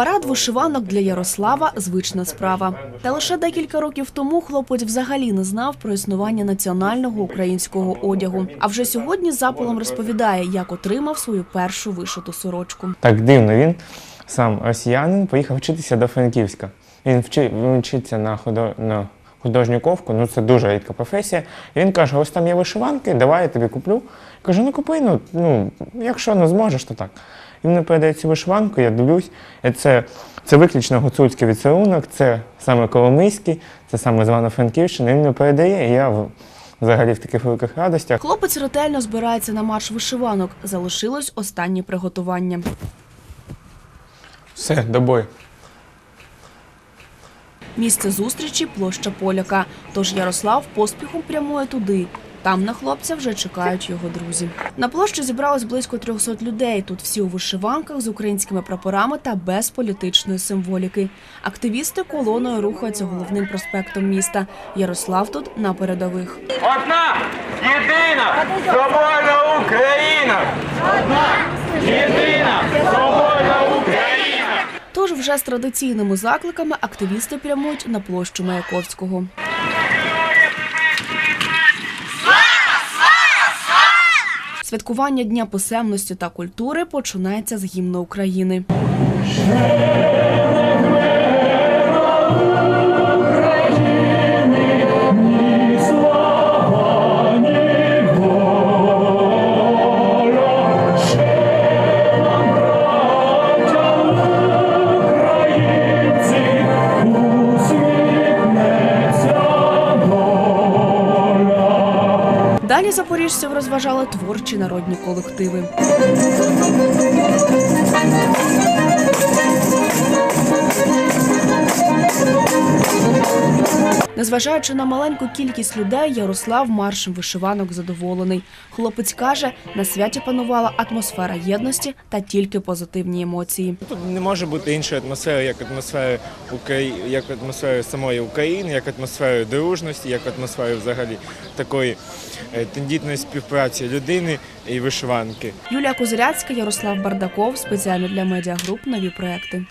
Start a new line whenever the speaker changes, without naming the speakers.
Парад вишиванок для Ярослава звична справа. Та лише декілька років тому хлопець взагалі не знав про існування національного українського одягу. А вже сьогодні запалом розповідає, як отримав свою першу вишиту сорочку.
Так дивно, він сам росіянин поїхав вчитися до Франківська. Він вчи, вчиться на, худо, на художню ковку, ну це дуже рідка професія. Він каже: ось там є вишиванки, давай я тобі куплю. Кажу, ну купи, ну, ну якщо не зможеш, то так. І він мені передає цю вишиванку, я дивлюсь, це, це виключно гуцульський віцерунок, це саме Коломийський, це саме звана Франківщина. Він мені передає, і я взагалі в таких великих радостях.
Хлопець ретельно збирається на марш вишиванок. Залишилось останнє приготування.
Все, до бою.
Місце зустрічі площа Поляка. Тож Ярослав поспіхом прямує туди. Там на хлопця вже чекають його друзі. На площі зібралось близько 300 людей. Тут всі у вишиванках з українськими прапорами та без політичної символіки. Активісти колоною рухаються головним проспектом міста. Ярослав тут на передових.
Одна єдина соборна Україна! Одна єдина соборна Україна!
Тож вже з традиційними закликами активісти прямують на площу Маяковського. Святкування Дня писемності та культури починається з гімну України. Далі запоріжців розважали творчі народні колективи. Незважаючи на маленьку кількість людей, Ярослав маршем вишиванок задоволений. Хлопець каже, на святі панувала атмосфера єдності та тільки позитивні емоції.
Тут не може бути іншої атмосфери, як атмосфери як атмосфери самої України, як атмосфери дружності, як атмосфери взагалі такої е, тендітної співпраці людини і вишиванки.
Юлія Козиряцька, Ярослав Бардаков спеціально для медіагруп нові проекти.